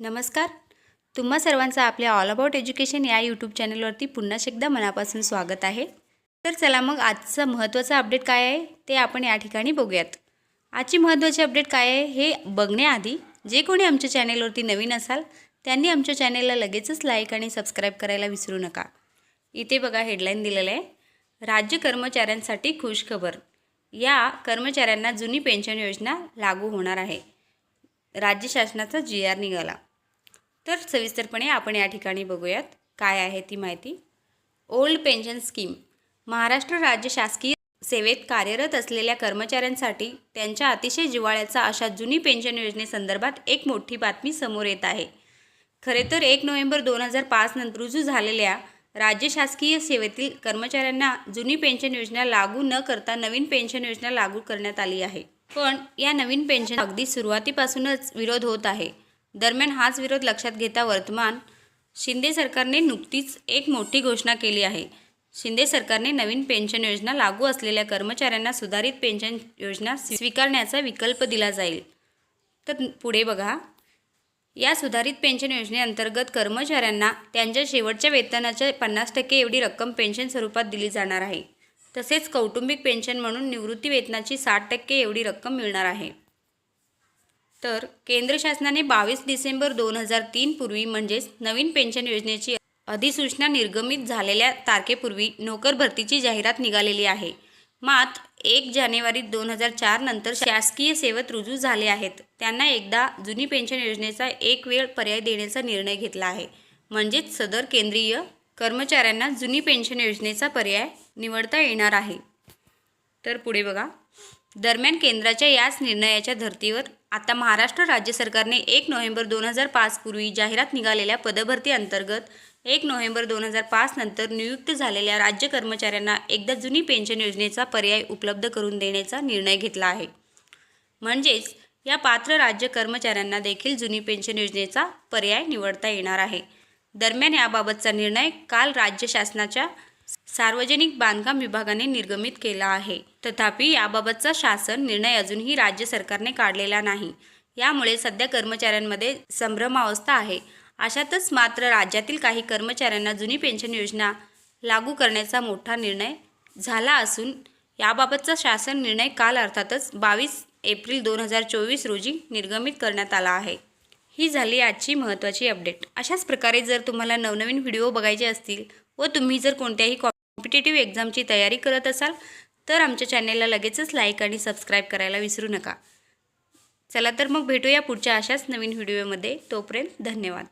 नमस्कार. तुम्हा सर्वांचं आपल्या ऑल अबाउट एज्युकेशन या यूट्यूब चॅनलवरती पुन्हा एकदा मनापासून स्वागत आहे. तर चला मग आजचं महत्त्वाचं अपडेट काय आहे ते आपण या ठिकाणी बघूयात. आजची महत्त्वाची अपडेट काय आहे हे बघण्याआधी जे कोणी आमच्या चॅनेलवरती नवीन असाल त्यांनी आमच्या चॅनेलला लगेचच लाईक आणि सबस्क्राईब करायला विसरू नका. इथे बघा हेडलाईन दिलेलं आहे. राज्य कर्मचाऱ्यांसाठी खुशखबर. या कर्मचाऱ्यांना जुनी पेन्शन योजना लागू होणार आहे. राज्य शासनाचा जी आर निघाला. तर सविस्तरपणे आपण या ठिकाणी बघूयात काय आहे ती माहिती. ओल्ड पेन्शन स्कीम महाराष्ट्र राज्य शासकीय सेवेत कार्यरत असलेल्या कर्मचाऱ्यांसाठी त्यांच्या अतिशय जिव्हाळ्याचा अशा जुनी पेन्शन योजनेसंदर्भात एक मोठी बातमी समोर येत आहे. खरे तर एक नोव्हेंबर दोन हजार पाच नंतर रुजू झालेल्या राज्य शासकीय सेवेतील कर्मचाऱ्यांना जुनी पेन्शन योजना लागू न करता नवीन पेन्शन योजना लागू करण्यात आली आहे. पण या नवीन पेन्शन अगदी सुरुवातीपासूनच विरोध होत आहे. दरम्यान हाच विरोध लक्षात घेता वर्तमान शिंदे सरकारने नुकतीच एक मोठी घोषणा केली आहे. शिंदे सरकारने नवीन पेन्शन योजना लागू असलेल्या कर्मचाऱ्यांना सुधारित पेन्शन योजना स्वीकारण्याचा विकल्प दिला जाईल. तर पुढे बघा. या सुधारित पेन्शन योजनेअंतर्गत कर्मचाऱ्यांना त्यांच्या शेवटच्या वेतनाच्या पन्नास टक्के एवढी रक्कम पेन्शन स्वरूपात दिली जाणार आहे. तसेच कौटुंबिक पेन्शन म्हणून निवृत्ती वेतनाची साठ टक्के एवढी रक्कम मिळणार आहे. तर केंद्र शासनाने बावीस डिसेंबर दोन हजार तीन पूर्वी म्हणजेच नवीन पेन्शन योजनेची अधिसूचना निर्गमित झालेल्या तारखेपूर्वी नोकर भरतीची जाहिरात निघालेली आहे. मात एक जानेवारी दोन हजार चार नंतर शासकीय सेवेत रुजू झाले आहेत. त्यांना एकदा जुनी पेन्शन योजनेचा एक वेळ पर्याय देण्याचा निर्णय घेतला आहे. म्हणजेच सदर केंद्रीय कर्मचाऱ्यांना जुनी पेन्शन योजनेचा पर्याय निवडता येणार आहे. तर पुढे बघा. दरम्यान केंद्राच्या याच निर्णयाच्या धर्तीवर आता महाराष्ट्र राज्य सरकारने एक नोव्हेंबर दोन हजार पाचपूर्वी जाहिरात निघालेल्या पदभरती अंतर्गत एक नोव्हेंबर दोन हजार पाच नंतर नियुक्त झालेल्या राज्य कर्मचाऱ्यांना एकदा जुनी पेन्शन योजनेचा पर्याय उपलब्ध करून देण्याचा निर्णय घेतला आहे. म्हणजेच या पात्र राज्य कर्मचाऱ्यांना देखील जुनी पेन्शन योजनेचा पर्याय निवडता येणार आहे. दरम्यान याबाबतचा निर्णय काल राज्य शासनाच्या सार्वजनिक बांधकाम विभागाने निर्गमित केला आहे. तथापि याबाबतचा शासन निर्णय अजूनही राज्य सरकारने काढलेला नाही. यामुळे सध्या कर्मचाऱ्यांमध्ये संभ्रमावस्था आहे. अशातच मात्र राज्यातील काही कर्मचाऱ्यांना जुनी पेन्शन योजना लागू करण्याचा मोठा निर्णय झाला असून याबाबतचा शासन निर्णय काल अर्थातच बावीस एप्रिल दोन हजार चोवीस रोजी निर्गमित करण्यात आला आहे. ही झाली आजची महत्त्वाची अपडेट. अशाच प्रकारे जर तुम्हाला नवनवीन व्हिडिओ बघायचे असतील व तुम्ही जर कोणत्याही कॉम्पिटेटिव्ह एक्झामची तयारी करत असाल तर आमच्या चॅनेलला लगेचच लाईक आणि सबस्क्राईब करायला विसरू नका. चला तर मग भेटूया पुढच्या अशाच नवीन व्हिडिओमध्ये तोपर्यंत धन्यवाद.